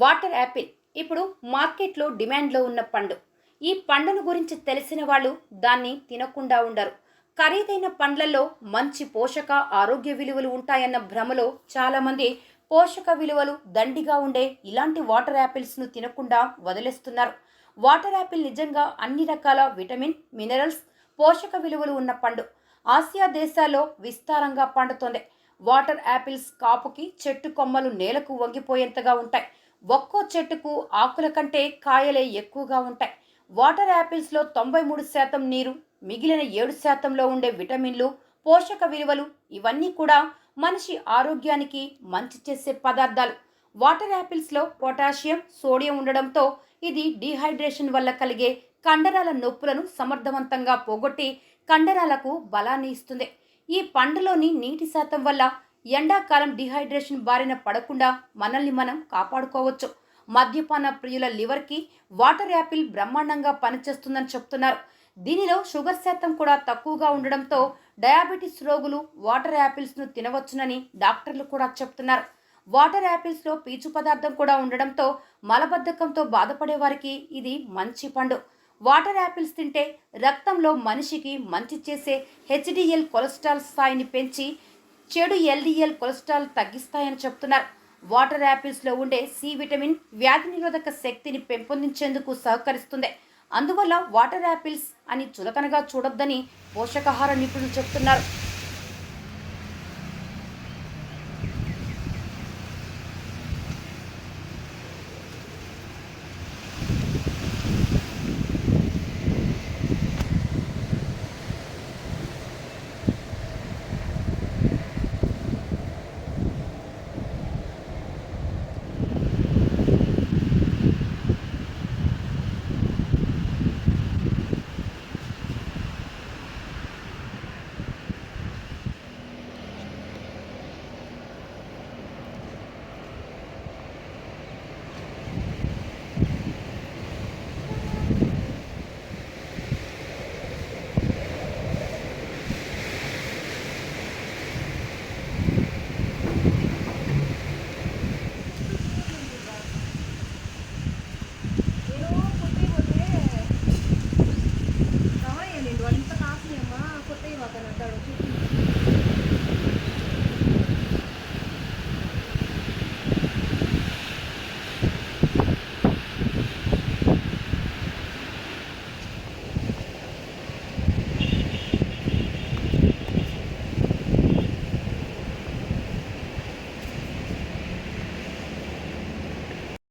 Water Apple. ఇప్పుడు మార్కెట్లో డిమాండ్లో ఉన్న పండు. ఈ పండును గురించి తెలిసిన వాళ్ళు దాన్ని తినకుండా ఉండరు. ఖరీదైన పండ్లలో మంచి పోషక ఆరోగ్య విలువలు ఉంటాయన్న భ్రమలో చాలామంది పోషక విలువలు దండిగా ఉండే ఇలాంటి వాటర్ యాపిల్స్ను తినకుండా వదిలేస్తున్నారు. వాటర్ యాపిల్ నిజంగా అన్ని రకాల విటమిన్ మినరల్స్ పోషక విలువలు ఉన్న పండు. ఆసియా దేశాల్లో విస్తారంగా పండుతోంది. వాటర్ యాపిల్స్ కాపుకి చెట్టు కొమ్మలు నేలకు వంగిపోయేంతగా ఉంటాయి. ఒక్కో చెట్టుకు ఆకుల కంటే కాయలే ఎక్కువగా ఉంటాయి. వాటర్ యాపిల్స్లో తొంభై మూడు శాతం నీరు మిగిలిన ఏడు శాతంలో ఉండే విటమిన్లు పోషక విలువలు ఇవన్నీ కూడా మనిషి ఆరోగ్యానికి మంచి చేసే పదార్థాలు. వాటర్ యాపిల్స్లో పొటాషియం సోడియం ఉండడంతో ఇది డీహైడ్రేషన్ వల్ల కలిగే కండరాల నొప్పులను సమర్థవంతంగా పోగొట్టి కండరాలకు బలాన్ని ఇస్తుంది. ఈ పండులోని నీటి శాతం వల్ల ఎండాకాలం డిహైడ్రేషన్ బారిన పడకుండా మనల్ని మనం కాపాడుకోవచ్చు. మద్యపాన ప్రియుల లివర్కి వాటర్ యాపిల్ బ్రహ్మాండంగా పనిచేస్తుందని చెప్తున్నారు. దీనిలో షుగర్ శాతం కూడా తక్కువగా ఉండడంతో డయాబెటీస్ రోగులు వాటర్ యాపిల్స్ను తినవచ్చునని డాక్టర్లు కూడా చెప్తున్నారు. వాటర్ యాపిల్స్లో పీచు పదార్థం కూడా ఉండడంతో మలబద్ధకంతో బాధపడే వారికి ఇది మంచి పండు. వాటర్ యాపిల్స్ తింటే రక్తంలో మనిషికి మంచి చేసే హెచ్డిఎల్ కొలెస్ట్రాల్ స్థాయిని పెంచి చెడు ఎల్డిఎల్ కొలెస్ట్రాల్ తగ్గిస్తాయని చెప్తున్నారు. వాటర్ యాపిల్స్లో ఉండే సి విటమిన్ వ్యాధి నిరోధక శక్తిని పెంపొందించేందుకు సహకరిస్తుంది. అందువల్ల వాటర్ యాపిల్స్ అని చులకనగా చూడొద్దని పోషకాహార నిపుణులు చెప్తున్నారు.